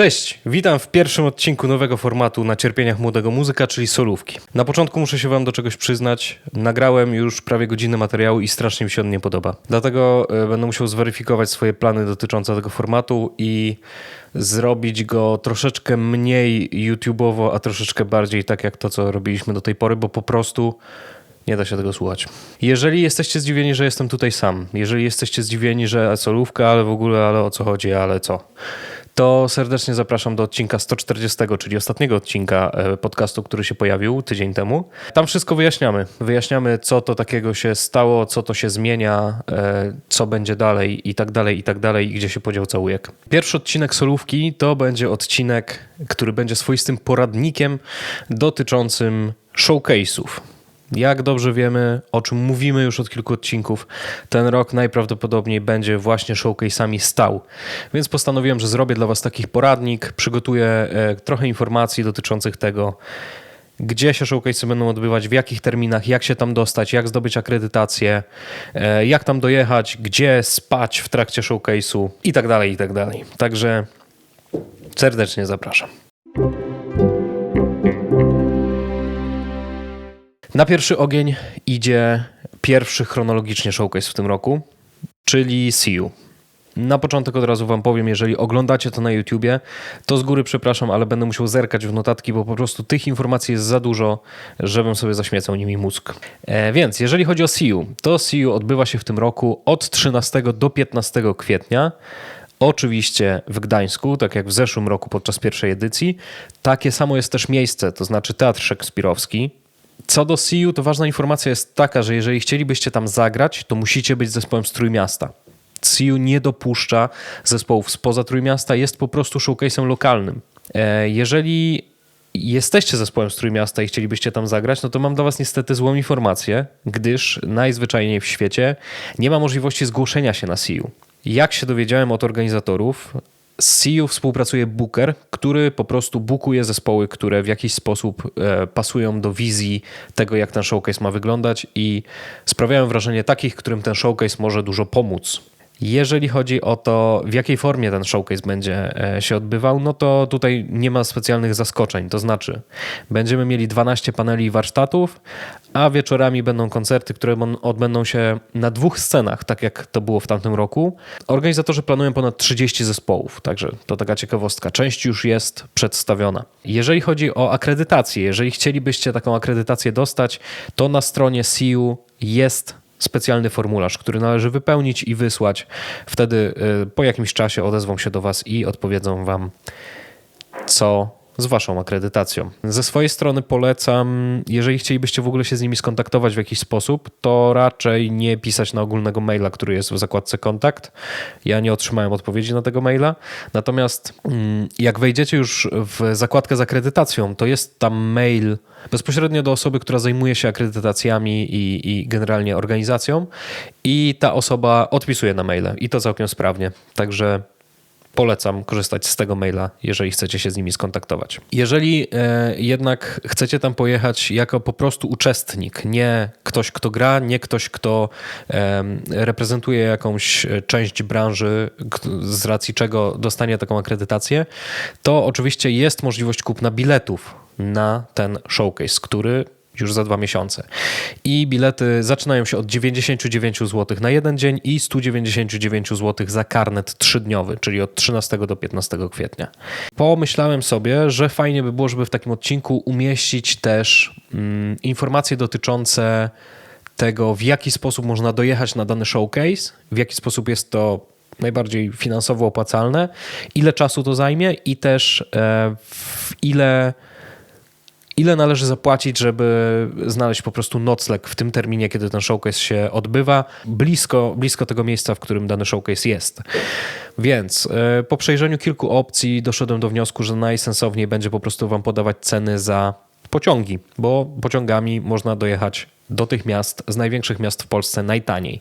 Cześć, witam w pierwszym odcinku nowego formatu na cierpieniach młodego muzyka, czyli solówki. Na początku muszę się wam do czegoś przyznać. Nagrałem już prawie godzinę materiału i strasznie mi się on nie podoba. Dlatego e, będę musiał zweryfikować swoje plany dotyczące tego formatu i zrobić go troszeczkę mniej YouTubeowo, a troszeczkę bardziej tak jak to, co robiliśmy do tej pory, bo po prostu nie da się tego słuchać. Jeżeli jesteście zdziwieni, że jestem tutaj sam, jeżeli jesteście zdziwieni, że solówka, ale w ogóle, ale o co chodzi, ale co, to serdecznie zapraszam do odcinka 140, czyli ostatniego odcinka e, podcastu, który się pojawił tydzień temu. Tam wszystko wyjaśniamy. Wyjaśniamy, co to takiego się stało, co to się zmienia, e, co będzie dalej i tak dalej, i tak dalej, i gdzie się podział całujek. Pierwszy odcinek solówki to będzie odcinek, który będzie swoistym poradnikiem dotyczącym showcase'ów. Jak dobrze wiemy, o czym mówimy już od kilku odcinków, ten rok najprawdopodobniej będzie właśnie showcase'ami stał. Więc postanowiłem, że zrobię dla Was taki poradnik, przygotuję e, trochę informacji dotyczących tego, gdzie się showcase'y będą odbywać, w jakich terminach, jak się tam dostać, jak zdobyć akredytację, e, jak tam dojechać, gdzie spać w trakcie showcase'u i tak dalej, i tak dalej. Także serdecznie zapraszam. Na pierwszy ogień idzie pierwszy chronologicznie showcase w tym roku, czyli You. Na początek od razu Wam powiem, jeżeli oglądacie to na YouTubie, to z góry przepraszam, ale będę musiał zerkać w notatki, bo po prostu tych informacji jest za dużo, żebym sobie zaśmiecał nimi mózg. E, więc jeżeli chodzi o You, to You odbywa się w tym roku od 13 do 15 kwietnia. Oczywiście w Gdańsku, tak jak w zeszłym roku podczas pierwszej edycji. Takie samo jest też miejsce, to znaczy Teatr Szekspirowski. Co do SIU, to ważna informacja jest taka, że jeżeli chcielibyście tam zagrać, to musicie być zespołem z Trójmiasta. SIU nie dopuszcza zespołów spoza Trójmiasta, jest po prostu showcase'em lokalnym. E, jeżeli jesteście zespołem z Trójmiasta i chcielibyście tam zagrać, no to mam dla was niestety złą informację, gdyż najzwyczajniej w świecie nie ma możliwości zgłoszenia się na SIU. Jak się dowiedziałem od organizatorów, z CEO współpracuje Booker, który po prostu bukuje zespoły, które w jakiś sposób e, pasują do wizji tego, jak ten showcase ma wyglądać i sprawiają wrażenie takich, którym ten showcase może dużo pomóc. Jeżeli chodzi o to, w jakiej formie ten showcase będzie e, się odbywał, no to tutaj nie ma specjalnych zaskoczeń. To znaczy, będziemy mieli 12 paneli i warsztatów, a wieczorami będą koncerty, które odbędą się na dwóch scenach, tak jak to było w tamtym roku. Organizatorzy planują ponad 30 zespołów, także to taka ciekawostka. Część już jest przedstawiona. Jeżeli chodzi o akredytację, jeżeli chcielibyście taką akredytację dostać, to na stronie SIU jest specjalny formularz, który należy wypełnić i wysłać. Wtedy y, po jakimś czasie odezwą się do Was i odpowiedzą Wam, co z Waszą akredytacją. Ze swojej strony polecam, jeżeli chcielibyście w ogóle się z nimi skontaktować w jakiś sposób, to raczej nie pisać na ogólnego maila, który jest w zakładce kontakt. Ja nie otrzymałem odpowiedzi na tego maila. Natomiast mm, jak wejdziecie już w zakładkę z akredytacją, to jest tam mail bezpośrednio do osoby, która zajmuje się akredytacjami i, i generalnie organizacją, i ta osoba odpisuje na maile i to całkiem sprawnie. Także polecam korzystać z tego maila, jeżeli chcecie się z nimi skontaktować. Jeżeli e, jednak chcecie tam pojechać jako po prostu uczestnik, nie ktoś, kto gra, nie ktoś, kto reprezentuje jakąś część branży, z racji czego dostanie taką akredytację, to oczywiście jest możliwość kupna biletów na ten showcase, który już za dwa miesiące. I bilety zaczynają się od 99 zł na jeden dzień i 199 zł za karnet trzydniowy, czyli od 13 do 15 kwietnia. Pomyślałem sobie, że fajnie by było, żeby w takim odcinku umieścić też mm, informacje dotyczące tego, w jaki sposób można dojechać na dany showcase, w jaki sposób jest to najbardziej finansowo opłacalne, ile czasu to zajmie i też e, w ile ile należy zapłacić, żeby znaleźć po prostu nocleg w tym terminie, kiedy ten showcase się odbywa, blisko, blisko tego miejsca, w którym dany showcase jest. Więc e, po przejrzeniu kilku opcji doszedłem do wniosku, że najsensowniej będzie po prostu Wam podawać ceny za pociągi, bo pociągami można dojechać do tych miast, z największych miast w Polsce najtaniej.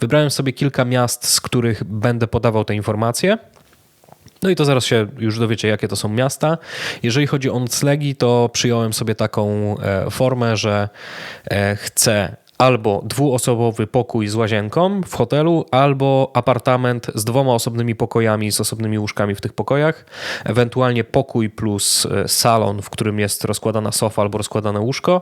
Wybrałem sobie kilka miast, z których będę podawał te informacje. No i to zaraz się już dowiecie, jakie to są miasta. Jeżeli chodzi o noclegi, to przyjąłem sobie taką e, formę, że e, chcę albo dwuosobowy pokój z łazienką w hotelu, albo apartament z dwoma osobnymi pokojami, z osobnymi łóżkami w tych pokojach, ewentualnie pokój plus e, salon, w którym jest rozkładana sofa albo rozkładane łóżko,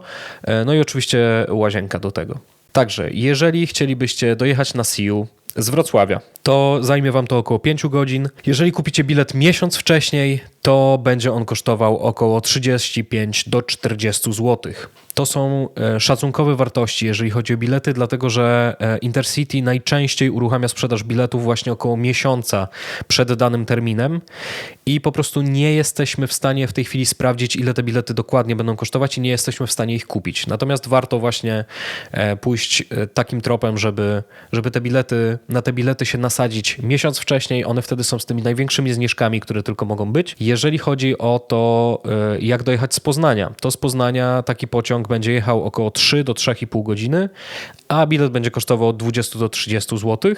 no i oczywiście łazienka do tego. Także, jeżeli chcielibyście dojechać na Siu z Wrocławia, to zajmie Wam to około 5 godzin. Jeżeli kupicie bilet miesiąc wcześniej, to będzie on kosztował około 35 do 40 zł. To są e, szacunkowe wartości, jeżeli chodzi o bilety, dlatego że e, Intercity najczęściej uruchamia sprzedaż biletów właśnie około miesiąca przed danym terminem i po prostu nie jesteśmy w stanie w tej chwili sprawdzić, ile te bilety dokładnie będą kosztować i nie jesteśmy w stanie ich kupić. Natomiast warto właśnie e, pójść takim tropem, żeby, żeby te bilety, na te bilety się nasadzić miesiąc wcześniej. One wtedy są z tymi największymi zniżkami, które tylko mogą być. Jeżeli chodzi o to, jak dojechać z Poznania, to z Poznania taki pociąg będzie jechał około 3 do 3,5 godziny, a bilet będzie kosztował od 20 do 30 zł.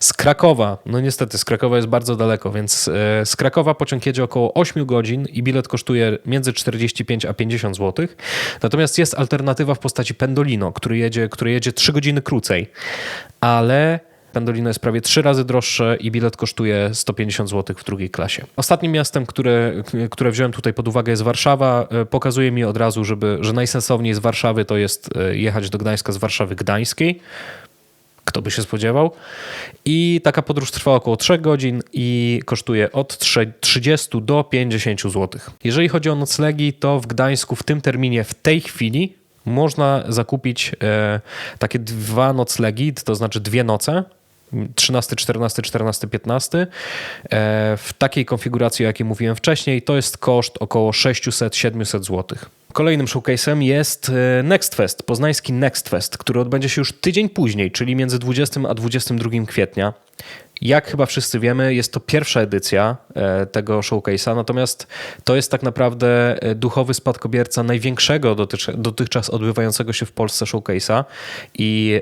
Z Krakowa, no niestety z Krakowa jest bardzo daleko, więc e, z Krakowa pociąg jedzie około 8 godzin i bilet kosztuje między 45 a 50 zł. Natomiast jest alternatywa w postaci Pendolino, który jedzie, który jedzie 3 godziny krócej, ale Pendolino jest prawie trzy razy droższe i bilet kosztuje 150 zł w drugiej klasie. Ostatnim miastem, które, które wziąłem tutaj pod uwagę jest Warszawa. E, pokazuje mi od razu, żeby, że najsensowniej z Warszawy to jest e, jechać do Gdańska z Warszawy Gdańskiej. Kto by się spodziewał? I taka podróż trwa około 3 godzin i kosztuje od 30 do 50 zł. Jeżeli chodzi o noclegi, to w Gdańsku w tym terminie w tej chwili można zakupić e, takie dwa noclegi, to znaczy dwie noce 13, 14, 14, 15. W takiej konfiguracji, jakiej mówiłem wcześniej, to jest koszt około 600-700 zł. Kolejnym showcase'em jest e, Nextfest, poznański Nextfest, który odbędzie się już tydzień później, czyli między 20 a 22 kwietnia. Jak chyba wszyscy wiemy, jest to pierwsza edycja e, tego showcase'a, natomiast to jest tak naprawdę e, duchowy spadkobierca największego dotychczas odbywającego się w Polsce showcase'a i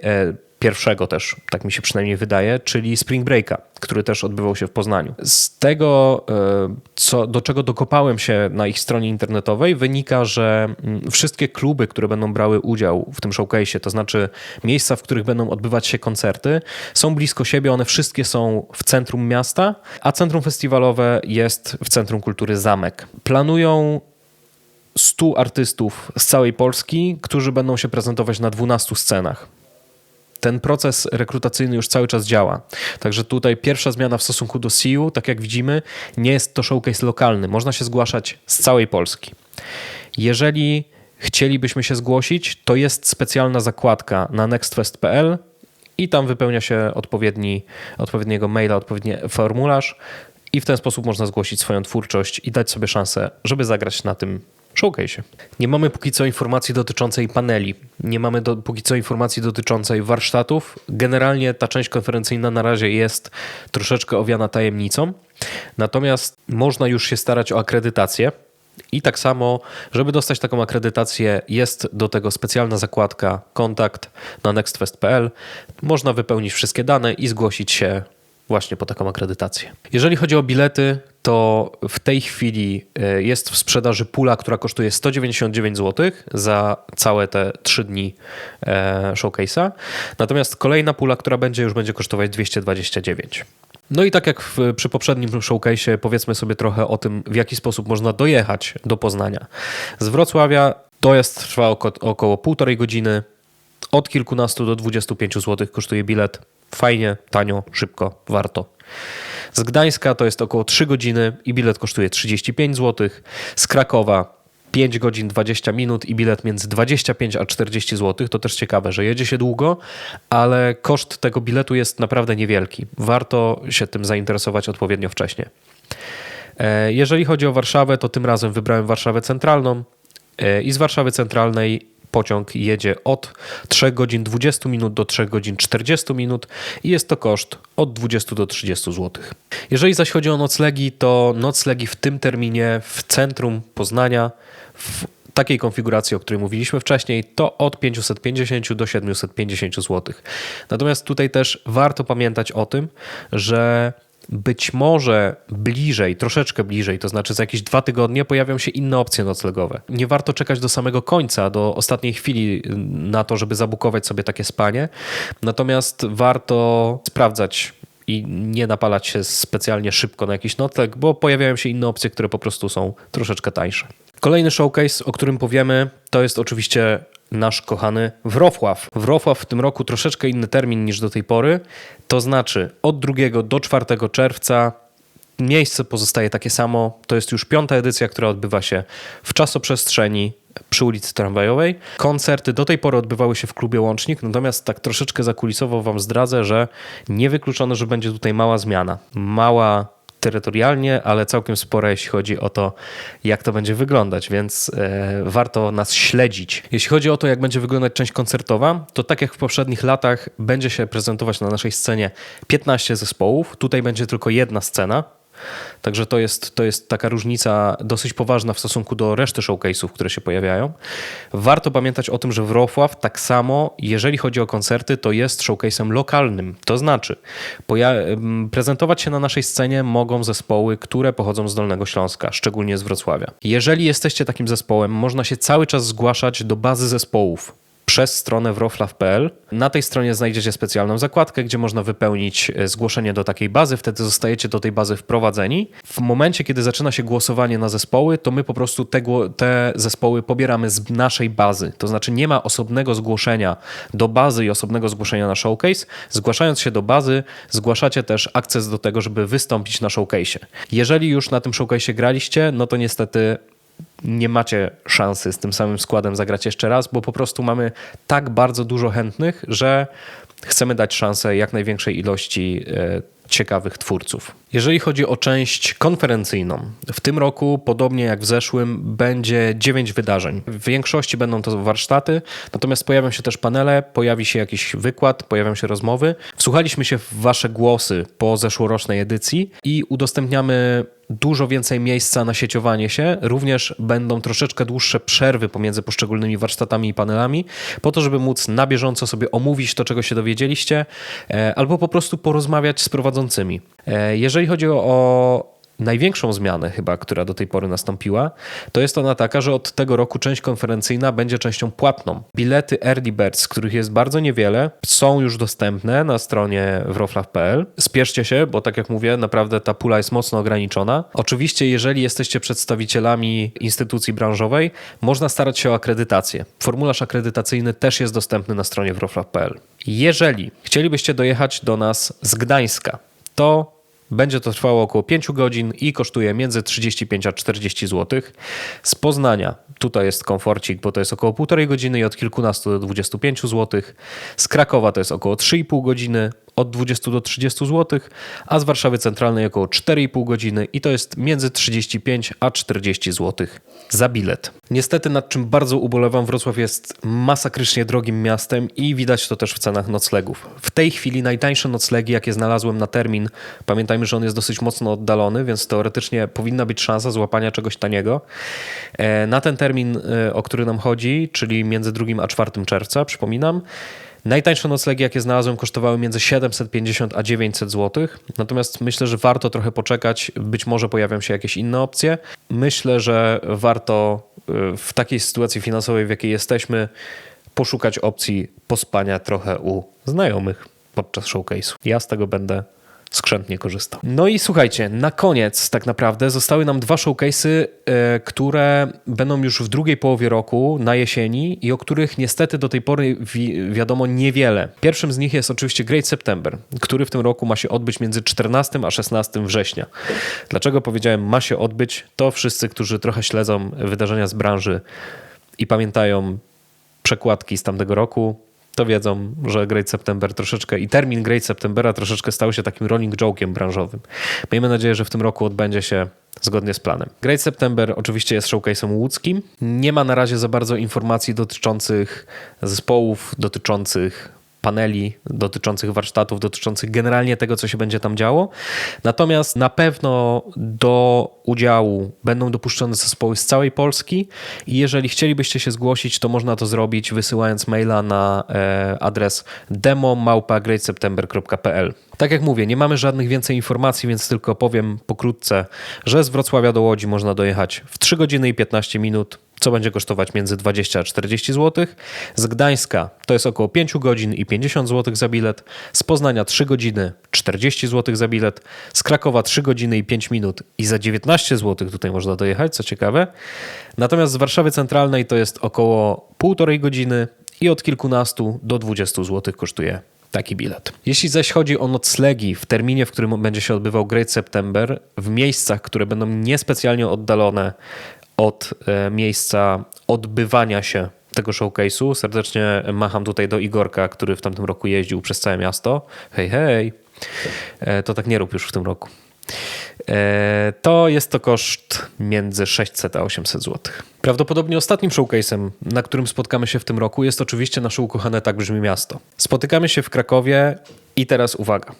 pierwszego też, tak mi się przynajmniej wydaje, czyli Spring Breaka, który też odbywał się w Poznaniu. Z tego, e, co, do czego dokopałem się na ich stronie internetowej, wynika, że mm, wszystkie kluby, które będą brały udział w tym showcase, to znaczy miejsca, w których będą odbywać się koncerty, są blisko siebie, one wszystkie są w centrum miasta, a centrum festiwalowe jest w Centrum Kultury Zamek. Planują 100 artystów z całej Polski, którzy będą się prezentować na 12 scenach ten proces rekrutacyjny już cały czas działa. Także tutaj pierwsza zmiana w stosunku do SEU, tak jak widzimy, nie jest to showcase lokalny. Można się zgłaszać z całej Polski. Jeżeli chcielibyśmy się zgłosić, to jest specjalna zakładka na nextfest.pl i tam wypełnia się odpowiedni, odpowiedniego maila, odpowiedni formularz i w ten sposób można zgłosić swoją twórczość i dać sobie szansę, żeby zagrać na tym showcase. Nie mamy póki co informacji dotyczącej paneli, nie mamy do, póki co informacji dotyczącej warsztatów. Generalnie ta część konferencyjna na razie jest troszeczkę owiana tajemnicą, natomiast można już się starać o akredytację. I tak samo, żeby dostać taką akredytację, jest do tego specjalna zakładka kontakt na nextfest.pl. Można wypełnić wszystkie dane i zgłosić się właśnie po taką akredytację. Jeżeli chodzi o bilety, to w tej chwili e, jest w sprzedaży pula, która kosztuje 199 zł za całe te 3 dni e, showcase'a. Natomiast kolejna pula, która będzie, już będzie kosztować 229. No i tak jak w, przy poprzednim showcase'ie, powiedzmy sobie trochę o tym, w jaki sposób można dojechać do Poznania. Z Wrocławia dojazd trwa oko, około półtorej godziny. Od kilkunastu do 25 zł kosztuje bilet. Fajnie, tanio, szybko, warto. Z Gdańska to jest około 3 godziny i bilet kosztuje 35 zł. Z Krakowa 5 godzin 20 minut i bilet między 25 a 40 zł. To też ciekawe, że jedzie się długo, ale koszt tego biletu jest naprawdę niewielki. Warto się tym zainteresować odpowiednio wcześnie. E, jeżeli chodzi o Warszawę, to tym razem wybrałem Warszawę Centralną e, i z Warszawy Centralnej pociąg jedzie od 3 godzin 20 minut do 3 godzin 40 minut i jest to koszt od 20 do 30 zł. Jeżeli zaś chodzi o noclegi, to noclegi w tym terminie w centrum Poznania w takiej konfiguracji, o której mówiliśmy wcześniej, to od 550 do 750 zł. Natomiast tutaj też warto pamiętać o tym, że być może bliżej, troszeczkę bliżej, to znaczy za jakieś dwa tygodnie pojawią się inne opcje noclegowe. Nie warto czekać do samego końca, do ostatniej chwili na to, żeby zabukować sobie takie spanie. Natomiast warto sprawdzać i nie napalać się specjalnie szybko na jakiś nocleg, bo pojawiają się inne opcje, które po prostu są troszeczkę tańsze. Kolejny showcase, o którym powiemy, to jest oczywiście nasz kochany Wrocław. Wrocław w tym roku troszeczkę inny termin niż do tej pory, to znaczy od 2 do 4 czerwca miejsce pozostaje takie samo. To jest już piąta edycja, która odbywa się w czasoprzestrzeni przy ulicy Tramwajowej. Koncerty do tej pory odbywały się w klubie Łącznik, natomiast tak troszeczkę zakulisowo wam zdradzę, że niewykluczone, że będzie tutaj mała zmiana. Mała terytorialnie, ale całkiem spore, jeśli chodzi o to, jak to będzie wyglądać, więc e, warto nas śledzić. Jeśli chodzi o to, jak będzie wyglądać część koncertowa, to tak jak w poprzednich latach będzie się prezentować na naszej scenie 15 zespołów. Tutaj będzie tylko jedna scena, Także to jest, to jest taka różnica dosyć poważna w stosunku do reszty showcase'ów, które się pojawiają. Warto pamiętać o tym, że Wrocław tak samo, jeżeli chodzi o koncerty, to jest showcase'em lokalnym. To znaczy, prezentować się na naszej scenie mogą zespoły, które pochodzą z Dolnego Śląska, szczególnie z Wrocławia. Jeżeli jesteście takim zespołem, można się cały czas zgłaszać do bazy zespołów przez stronę wroflaw.pl. Na tej stronie znajdziecie specjalną zakładkę, gdzie można wypełnić e, zgłoszenie do takiej bazy, wtedy zostajecie do tej bazy wprowadzeni. W momencie, kiedy zaczyna się głosowanie na zespoły, to my po prostu te, te zespoły pobieramy z naszej bazy. To znaczy nie ma osobnego zgłoszenia do bazy i osobnego zgłoszenia na showcase. Zgłaszając się do bazy, zgłaszacie też akces do tego, żeby wystąpić na showcase. Jeżeli już na tym showcase graliście, no to niestety nie macie szansy z tym samym składem zagrać jeszcze raz, bo po prostu mamy tak bardzo dużo chętnych, że chcemy dać szansę jak największej ilości e, ciekawych twórców. Jeżeli chodzi o część konferencyjną, w tym roku, podobnie jak w zeszłym, będzie 9 wydarzeń. W większości będą to warsztaty, natomiast pojawią się też panele, pojawi się jakiś wykład, pojawią się rozmowy. Wsłuchaliśmy się w Wasze głosy po zeszłorocznej edycji i udostępniamy dużo więcej miejsca na sieciowanie się. Również będą troszeczkę dłuższe przerwy pomiędzy poszczególnymi warsztatami i panelami, po to, żeby móc na bieżąco sobie omówić to, czego się dowiedzieliście, e, albo po prostu porozmawiać z prowadzącymi. E, jeżeli chodzi o największą zmianę chyba, która do tej pory nastąpiła, to jest ona taka, że od tego roku część konferencyjna będzie częścią płatną. Bilety Early Birds, których jest bardzo niewiele, są już dostępne na stronie wroflaw.pl. Spieszcie się, bo tak jak mówię, naprawdę ta pula jest mocno ograniczona. Oczywiście, jeżeli jesteście przedstawicielami instytucji branżowej, można starać się o akredytację. Formularz akredytacyjny też jest dostępny na stronie wroflaw.pl. Jeżeli chcielibyście dojechać do nas z Gdańska, to będzie to trwało około 5 godzin i kosztuje między 35 a 40 zł. Z Poznania, tutaj jest komforcik, bo to jest około 1,5 godziny i od kilkunastu do 25 zł. Z Krakowa to jest około 3,5 godziny, od 20 do 30 zł, a z Warszawy Centralnej około 4,5 godziny i to jest między 35 a 40 zł za bilet. Niestety, nad czym bardzo ubolewam, Wrocław jest masakrycznie drogim miastem i widać to też w cenach noclegów. W tej chwili najtańsze noclegi, jakie znalazłem na termin, pamiętajmy, że on jest dosyć mocno oddalony, więc teoretycznie powinna być szansa złapania czegoś taniego. E, na ten termin, e, o który nam chodzi, czyli między 2 a 4 czerwca, przypominam, Najtańsze noclegi, jakie znalazłem, kosztowały między 750 a 900 zł. Natomiast myślę, że warto trochę poczekać. Być może pojawią się jakieś inne opcje. Myślę, że warto y, w takiej sytuacji finansowej, w jakiej jesteśmy, poszukać opcji pospania trochę u znajomych podczas showcase'u. Ja z tego będę skrzętnie korzystał. No i słuchajcie, na koniec tak naprawdę zostały nam dwa showcase'y, e, które będą już w drugiej połowie roku, na jesieni i o których niestety do tej pory wi wiadomo niewiele. Pierwszym z nich jest oczywiście Great September, który w tym roku ma się odbyć między 14 a 16 września. Dlaczego powiedziałem ma się odbyć? To wszyscy, którzy trochę śledzą wydarzenia z branży i pamiętają przekładki z tamtego roku, to wiedzą, że Great September troszeczkę i termin Great Septembera troszeczkę stał się takim rolling joke'iem branżowym. Miejmy nadzieję, że w tym roku odbędzie się zgodnie z planem. Great September oczywiście jest showcase'em łódzkim. Nie ma na razie za bardzo informacji dotyczących zespołów, dotyczących paneli dotyczących warsztatów, dotyczących generalnie tego, co się będzie tam działo. Natomiast na pewno do udziału będą dopuszczone zespoły z całej Polski i jeżeli chcielibyście się zgłosić, to można to zrobić wysyłając maila na e, adres demo.greatseptember.pl. Tak jak mówię, nie mamy żadnych więcej informacji, więc tylko powiem pokrótce, że z Wrocławia do Łodzi można dojechać w 3 godziny i 15 minut co będzie kosztować między 20 a 40 zł. Z Gdańska to jest około 5 godzin i 50 zł za bilet. Z Poznania 3 godziny 40 zł za bilet. Z Krakowa 3 godziny i 5 minut i za 19 zł tutaj można dojechać, co ciekawe. Natomiast z Warszawy Centralnej to jest około 1,5 godziny i od kilkunastu do 20 zł kosztuje taki bilet. Jeśli zaś chodzi o noclegi w terminie, w którym będzie się odbywał Great September, w miejscach, które będą niespecjalnie oddalone od e, miejsca odbywania się tego showcase'u. Serdecznie macham tutaj do Igorka, który w tamtym roku jeździł przez całe miasto. Hej, hej. E, To tak nie rób już w tym roku. E, To jest to koszt między 600 a 800 zł. Prawdopodobnie ostatnim showcase'em, na którym spotkamy się w tym roku, jest oczywiście nasze ukochane Tak Brzmi Miasto. Spotykamy się w Krakowie i teraz uwaga.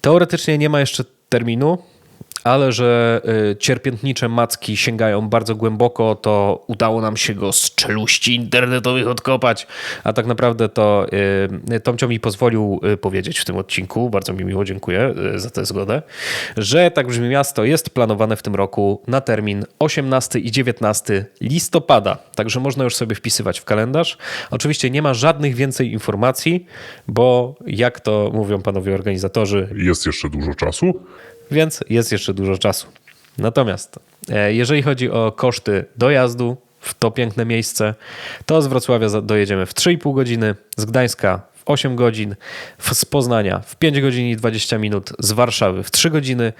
Teoretycznie nie ma jeszcze terminu, ale że y, cierpiętnicze macki sięgają bardzo głęboko, to udało nam się go z czeluści internetowych odkopać. A tak naprawdę to y, Tomcio mi pozwolił y, powiedzieć w tym odcinku, bardzo mi miło dziękuję y, za tę zgodę, że tak brzmi miasto jest planowane w tym roku na termin 18 i 19 listopada. Także można już sobie wpisywać w kalendarz. Oczywiście nie ma żadnych więcej informacji, bo jak to mówią panowie organizatorzy, Jest jeszcze dużo czasu? Więc jest jeszcze dużo czasu. Natomiast e, jeżeli chodzi o koszty dojazdu w to piękne miejsce, to z Wrocławia dojedziemy w 3,5 godziny, z Gdańska w 8 godzin, z Poznania w 5 godzin i 20 minut, z Warszawy w 3 godziny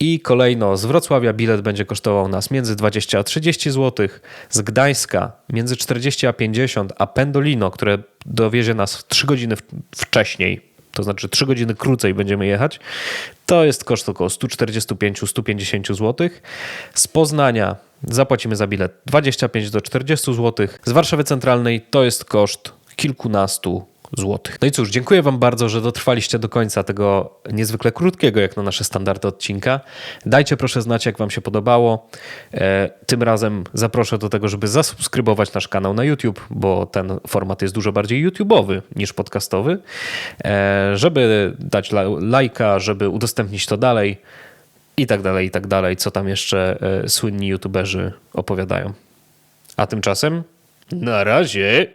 i kolejno z Wrocławia bilet będzie kosztował nas między 20 a 30 zł, z Gdańska między 40 a 50, a Pendolino, które dowiezie nas w 3 godziny wcześniej, to znaczy 3 godziny krócej będziemy jechać, to jest koszt około 145-150 zł. Z Poznania zapłacimy za bilet 25 do 40 zł. Z Warszawy Centralnej to jest koszt kilkunastu złotych. No i cóż, dziękuję Wam bardzo, że dotrwaliście do końca tego niezwykle krótkiego, jak na nasze standardy odcinka. Dajcie proszę znać, jak Wam się podobało. E, Tym razem zaproszę do tego, żeby zasubskrybować nasz kanał na YouTube, bo ten format jest dużo bardziej YouTube'owy niż podcastowy. E, Żeby dać la- lajka, żeby udostępnić to dalej i tak dalej, i tak dalej, co tam jeszcze e, słynni YouTuberzy opowiadają. A tymczasem na razie.